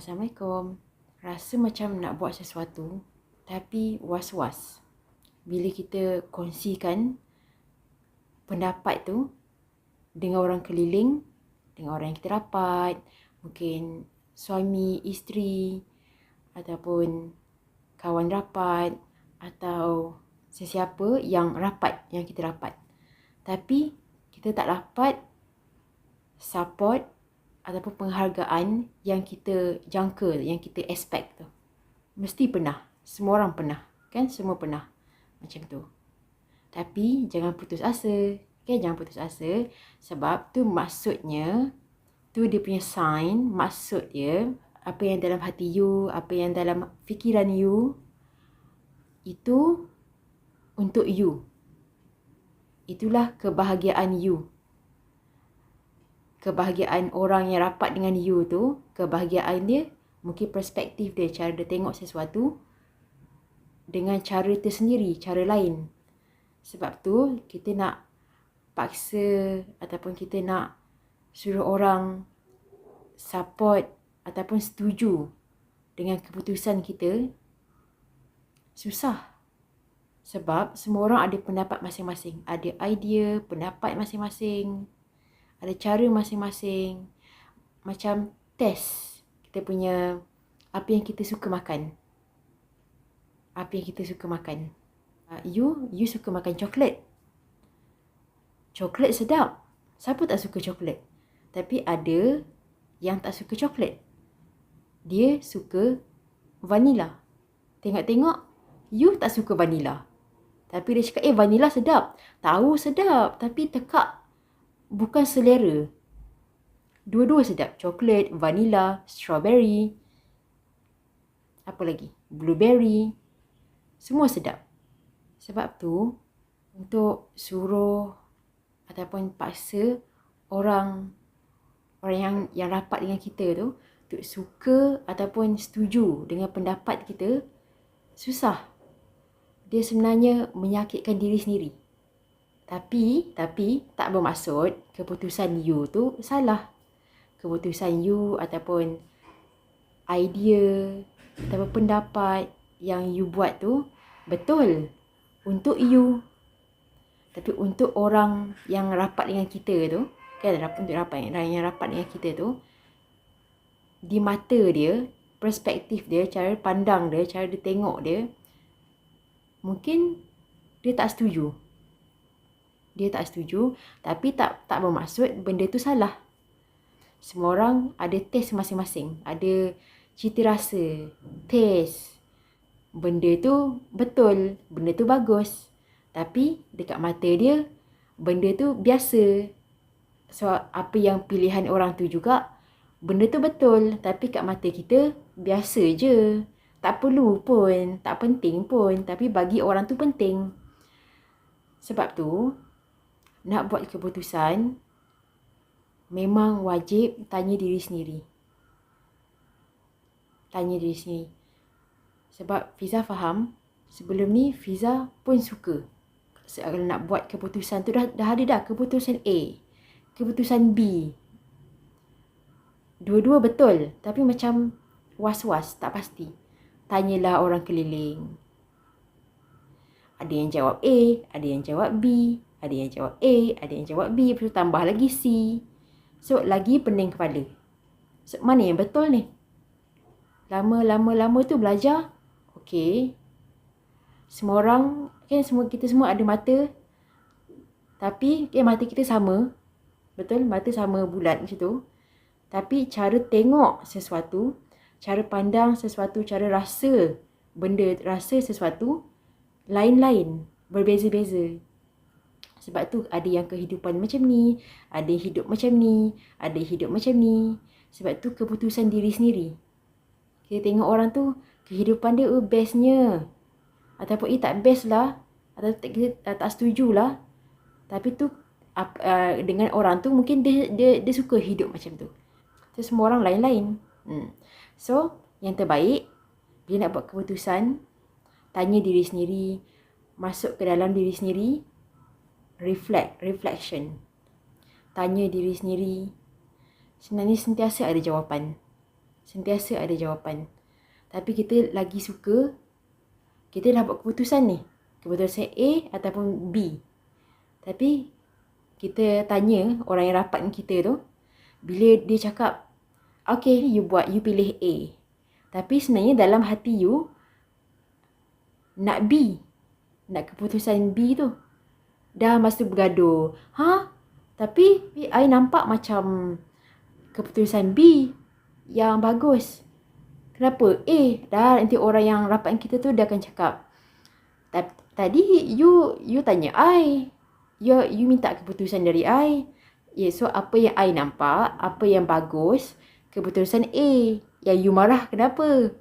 Assalamualaikum. Rasa macam nak buat sesuatu tapi was-was. Bila kita kongsikan pendapat tu dengan orang keliling, dengan orang yang kita rapat, mungkin suami, isteri ataupun kawan rapat atau sesiapa yang rapat yang kita rapat. Tapi kita tak dapat support ataupun penghargaan yang kita jangka, yang kita expect tu. Mesti pernah. Semua orang pernah. Kan? Semua pernah. Macam tu. Tapi jangan putus asa. Okay? Jangan putus asa. Sebab tu maksudnya, tu dia punya sign, maksud dia, apa yang dalam hati you, apa yang dalam fikiran you, itu untuk you. Itulah kebahagiaan you kebahagiaan orang yang rapat dengan you tu, kebahagiaan dia, mungkin perspektif dia, cara dia tengok sesuatu dengan cara tersendiri, cara lain. Sebab tu, kita nak paksa ataupun kita nak suruh orang support ataupun setuju dengan keputusan kita, susah. Sebab semua orang ada pendapat masing-masing. Ada idea, pendapat masing-masing ada cara masing-masing. Macam test kita punya apa yang kita suka makan. Apa yang kita suka makan. Uh, you you suka makan coklat. Coklat sedap. Siapa tak suka coklat? Tapi ada yang tak suka coklat. Dia suka vanila tengok-tengok you tak suka vanila tapi dia cakap eh vanila sedap. Tahu sedap tapi tekak bukan selera. Dua-dua sedap. Coklat, vanilla, strawberry. Apa lagi? Blueberry. Semua sedap. Sebab tu, untuk suruh ataupun paksa orang orang yang yang rapat dengan kita tu untuk suka ataupun setuju dengan pendapat kita susah. Dia sebenarnya menyakitkan diri sendiri. Tapi, tapi tak bermaksud keputusan you tu salah. Keputusan you ataupun idea ataupun pendapat yang you buat tu betul untuk you. Tapi untuk orang yang rapat dengan kita tu, kan untuk rapat yang, yang rapat dengan kita tu, di mata dia, perspektif dia, cara pandang dia, cara dia tengok dia, mungkin dia tak setuju dia tak setuju tapi tak tak bermaksud benda tu salah. Semua orang ada test masing-masing ada cita rasa test benda tu betul benda tu bagus. Tapi dekat mata dia benda tu biasa. So apa yang pilihan orang tu juga benda tu betul. Tapi kat mata kita biasa je. Tak perlu pun tak penting pun tapi bagi orang tu penting. Sebab tu nak buat keputusan memang wajib tanya diri sendiri. Tanya diri sendiri. Sebab Fiza faham sebelum ni Fiza pun suka kalau nak buat keputusan tu dah, dah ada dah keputusan A, keputusan B. Dua-dua betul tapi macam was-was tak pasti. Tanyalah orang keliling. Ada yang jawab A, ada yang jawab B, ada yang jawab A, ada yang jawab B, lepas tu tambah lagi C. So, lagi pening kepala. So, mana yang betul ni? Lama-lama-lama tu belajar. Okay. Semua orang, kan semua kita semua ada mata. Tapi, kan mata kita sama. Betul? Mata sama bulat macam tu. Tapi, cara tengok sesuatu, cara pandang sesuatu, cara rasa benda, rasa sesuatu, lain-lain. Berbeza-beza. Sebab tu ada yang kehidupan macam ni, ada yang hidup macam ni, ada yang hidup macam ni. Sebab tu keputusan diri sendiri. Kita tengok orang tu, kehidupan dia oh, bestnya. Ataupun eh tak best lah. Atau kita tak, tak setuju lah. Tapi tu uh, dengan orang tu mungkin dia, dia, dia suka hidup macam tu. So semua orang lain-lain. Hmm. So yang terbaik, bila nak buat keputusan, tanya diri sendiri, masuk ke dalam diri sendiri, reflect, reflection. Tanya diri sendiri. Sebenarnya sentiasa ada jawapan. Sentiasa ada jawapan. Tapi kita lagi suka, kita dah buat keputusan ni. Keputusan A ataupun B. Tapi kita tanya orang yang rapat dengan kita tu, bila dia cakap, okay you buat, you pilih A. Tapi sebenarnya dalam hati you, nak B. Nak keputusan B tu. Dah masa bergaduh. Ha? Tapi I nampak macam keputusan B yang bagus. Kenapa? Eh, dah nanti orang yang rapat kita tu dia akan cakap. Tadi you you tanya I. You you minta keputusan dari I. Yeah, so apa yang I nampak, apa yang bagus, keputusan A. Yang you marah kenapa?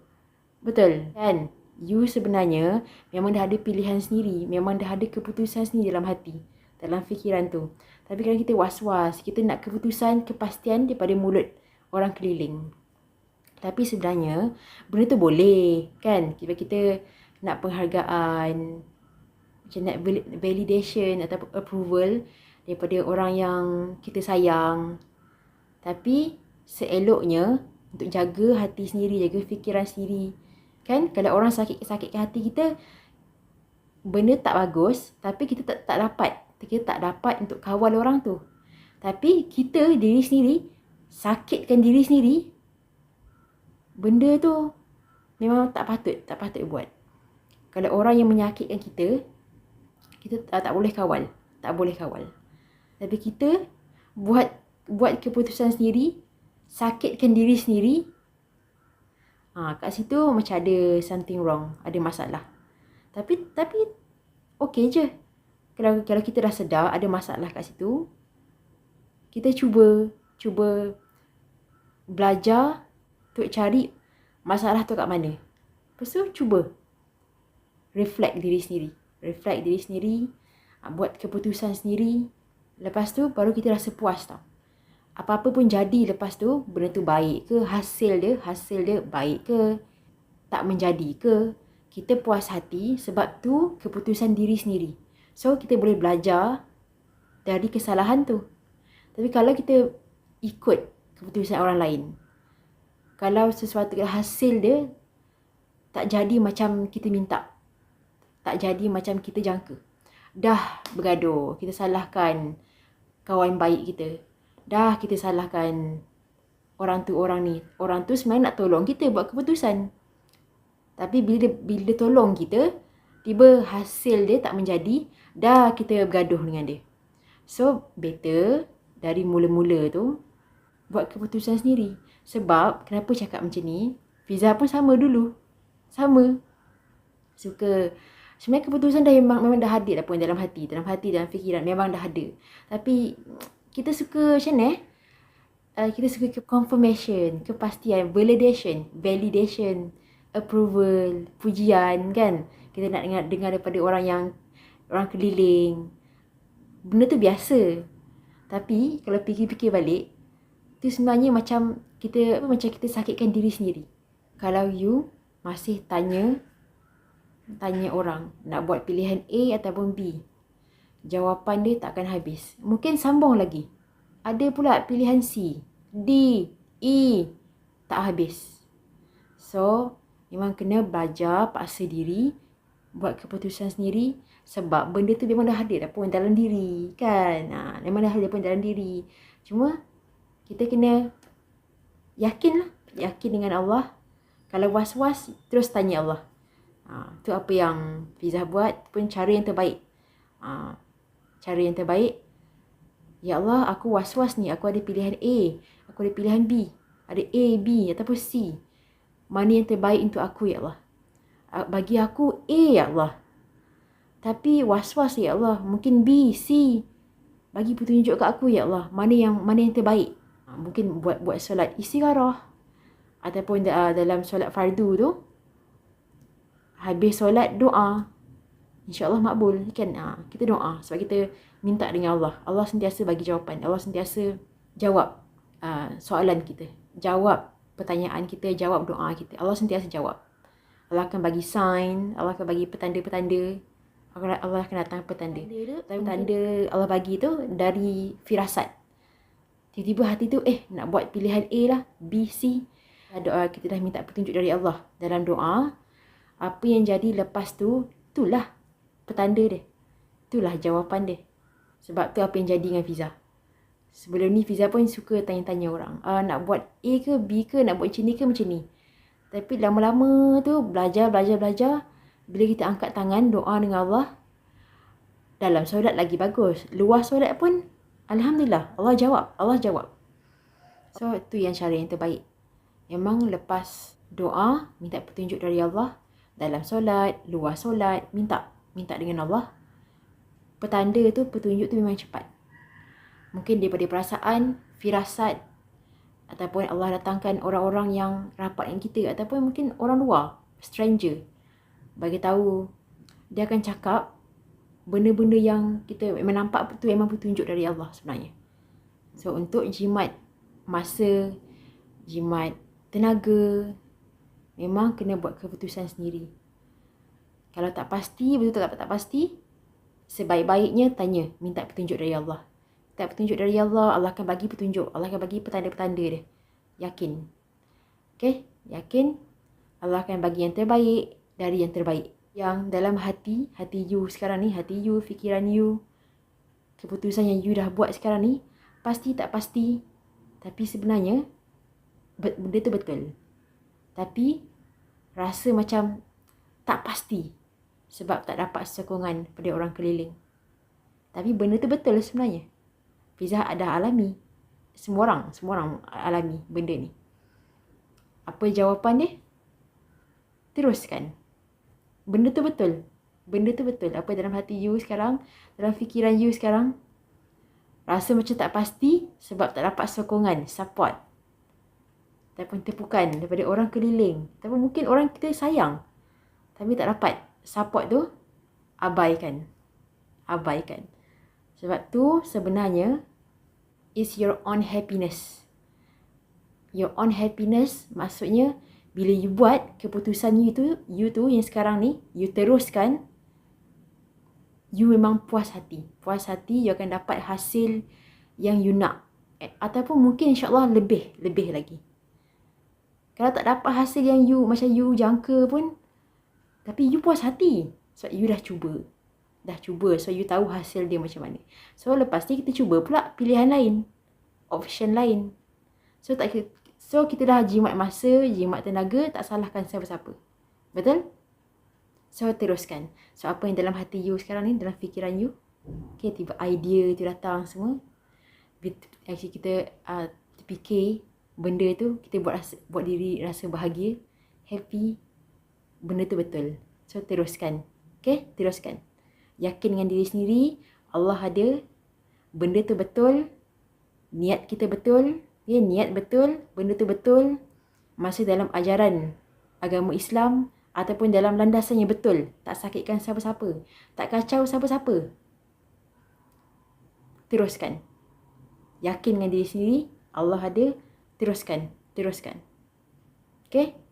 Betul kan? You sebenarnya memang dah ada pilihan sendiri. Memang dah ada keputusan sendiri dalam hati. Dalam fikiran tu. Tapi kalau kita was-was, kita nak keputusan, kepastian daripada mulut orang keliling. Tapi sebenarnya benda tu boleh kan? Kita kita nak penghargaan, macam nak validation atau approval daripada orang yang kita sayang. Tapi seeloknya untuk jaga hati sendiri, jaga fikiran sendiri. Kan kalau orang sakit-sakitkan hati kita benda tak bagus tapi kita tak tak dapat. Kita tak dapat untuk kawal orang tu. Tapi kita diri sendiri sakitkan diri sendiri benda tu memang tak patut, tak patut buat. Kalau orang yang menyakitkan kita, kita tak, tak boleh kawal, tak boleh kawal. Tapi kita buat buat keputusan sendiri, sakitkan diri sendiri. Ha, kat situ macam ada something wrong, ada masalah. Tapi tapi okey je. Kalau kalau kita dah sedar ada masalah kat situ, kita cuba cuba belajar untuk cari masalah tu kat mana. Lepas tu cuba reflect diri sendiri. Reflect diri sendiri, buat keputusan sendiri. Lepas tu baru kita rasa puas tau. Apa-apa pun jadi lepas tu, benda tu baik ke, hasil dia, hasil dia baik ke, tak menjadi ke, kita puas hati sebab tu keputusan diri sendiri. So kita boleh belajar dari kesalahan tu. Tapi kalau kita ikut keputusan orang lain, kalau sesuatu hasil dia tak jadi macam kita minta. Tak jadi macam kita jangka. Dah bergaduh, kita salahkan kawan baik kita. Dah kita salahkan orang tu orang ni. Orang tu sebenarnya nak tolong kita buat keputusan. Tapi bila bila dia tolong kita, tiba hasil dia tak menjadi, dah kita bergaduh dengan dia. So, better dari mula-mula tu, buat keputusan sendiri. Sebab kenapa cakap macam ni? Fiza pun sama dulu. Sama. Suka sebenarnya keputusan dah memang, memang dah hadir dah pun dalam hati, dalam hati dalam fikiran memang dah ada. Tapi kita suka macam ni eh? Uh, kita suka ke confirmation, kepastian, validation, validation, approval, pujian kan. Kita nak dengar dengar daripada orang yang orang keliling. Benda tu biasa. Tapi kalau fikir-fikir balik, tu sebenarnya macam kita apa macam kita sakitkan diri sendiri. Kalau you masih tanya tanya orang nak buat pilihan A ataupun B. Jawapan dia tak akan habis. Mungkin sambung lagi. Ada pula pilihan C, D, E. Tak habis. So, memang kena belajar paksa diri buat keputusan sendiri sebab benda tu memang dah hadir dah pun dalam diri kan. Ha, memang dah hadir pun dalam diri. Cuma kita kena yakinlah yakin dengan Allah kalau was-was terus tanya Allah ha, tu apa yang Fiza buat pun cara yang terbaik ha, cara yang terbaik? Ya Allah aku was-was ni. Aku ada pilihan A. Aku ada pilihan B. Ada A, B ataupun C. Mana yang terbaik untuk aku ya Allah? Bagi aku A ya Allah. Tapi was-was ya Allah. Mungkin B, C. Bagi petunjuk kat aku ya Allah. Mana yang mana yang terbaik? Ha, mungkin buat buat solat istigharah ataupun uh, dalam solat fardu tu habis solat doa insyaallah makbul. Kan? Uh, kita doa sebab kita minta dengan Allah. Allah sentiasa bagi jawapan. Allah sentiasa jawab uh, soalan kita. Jawab pertanyaan kita jawab doa kita. Allah sentiasa jawab. Allah akan bagi sign Allah akan bagi petanda-petanda. Allah akan datang petanda. Petanda Allah bagi tu dari firasat. Tiba-tiba hati tu eh nak buat pilihan A lah, B, C. Doa kita dah minta petunjuk dari Allah. Dalam doa. Apa yang jadi lepas tu, itulah petanda dia. Itulah jawapan dia. Sebab tu apa yang jadi dengan Fiza. Sebelum ni Fiza pun suka tanya-tanya orang. Uh, nak buat A ke B ke, nak buat macam ni ke macam ni. Tapi lama-lama tu belajar, belajar, belajar. Bila kita angkat tangan, doa dengan Allah. Dalam solat lagi bagus. Luar solat pun, Alhamdulillah. Allah jawab. Allah jawab. So, tu yang cara yang terbaik. Memang lepas doa, minta petunjuk dari Allah. Dalam solat, luar solat, minta. Minta dengan Allah. Petanda tu, petunjuk tu memang cepat. Mungkin daripada perasaan, firasat, ataupun Allah datangkan orang-orang yang rapat dengan kita ataupun mungkin orang luar stranger bagi tahu dia akan cakap benda-benda yang kita memang nampak tu memang petunjuk dari Allah sebenarnya so untuk jimat masa jimat tenaga memang kena buat keputusan sendiri kalau tak pasti betul tak tak pasti sebaik-baiknya tanya minta petunjuk dari Allah tak petunjuk dari Allah, Allah akan bagi petunjuk. Allah akan bagi petanda-petanda dia. Yakin. Okay? Yakin. Allah akan bagi yang terbaik dari yang terbaik. Yang dalam hati, hati you sekarang ni, hati you, fikiran you, keputusan yang you dah buat sekarang ni, pasti tak pasti. Tapi sebenarnya, benda tu betul. Tapi, rasa macam tak pasti. Sebab tak dapat sokongan pada orang keliling. Tapi benda tu betul sebenarnya. Fiza ada alami. Semua orang, semua orang alami benda ni. Apa jawapan dia? Teruskan. Benda tu betul. Benda tu betul. Apa dalam hati you sekarang, dalam fikiran you sekarang, rasa macam tak pasti sebab tak dapat sokongan, support. Ataupun tepukan daripada orang keliling. Ataupun mungkin orang kita sayang. Tapi tak dapat support tu, abaikan. Abaikan. Sebab tu sebenarnya is your own happiness. Your own happiness maksudnya bila you buat keputusan you tu, you tu yang sekarang ni, you teruskan, you memang puas hati. Puas hati, you akan dapat hasil yang you nak. Eh, ataupun mungkin insyaAllah lebih, lebih lagi. Kalau tak dapat hasil yang you, macam you jangka pun, tapi you puas hati. Sebab you dah cuba dah cuba so you tahu hasil dia macam mana. So lepas ni kita cuba pula pilihan lain. Option lain. So tak so kita dah jimat masa, jimat tenaga, tak salahkan siapa-siapa. Betul? So teruskan. So apa yang dalam hati you sekarang ni, dalam fikiran you. Okay, tiba idea tu datang semua. Actually kita uh, fikir benda tu, kita buat rasa, buat diri rasa bahagia, happy. Benda tu betul. So teruskan. Okay, teruskan. Yakin dengan diri sendiri Allah ada benda tu betul niat kita betul ya niat betul benda tu betul masih dalam ajaran agama Islam ataupun dalam landasan yang betul. Tak sakitkan siapa-siapa. Tak kacau siapa-siapa. Teruskan. Yakin dengan diri sendiri Allah ada teruskan. Teruskan. Okey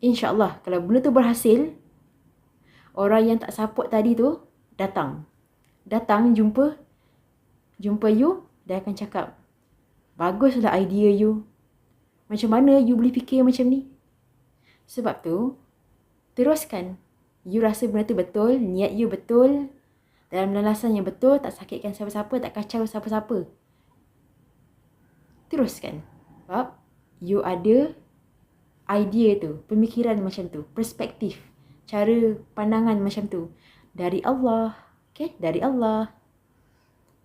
insyaallah kalau benda tu berhasil orang yang tak support tadi tu datang. Datang jumpa jumpa you dia akan cakap baguslah idea you. Macam mana you boleh fikir macam ni? Sebab tu teruskan. You rasa benda tu betul, niat you betul, dalam landasan yang betul, tak sakitkan siapa-siapa, tak kacau siapa-siapa. Teruskan. Sebab you ada idea tu, pemikiran macam tu, perspektif, cara pandangan macam tu dari Allah. Okay, dari Allah.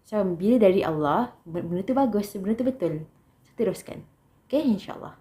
So, bila dari Allah, benda tu bagus, benda tu betul. Teruskan. Okay, insyaAllah.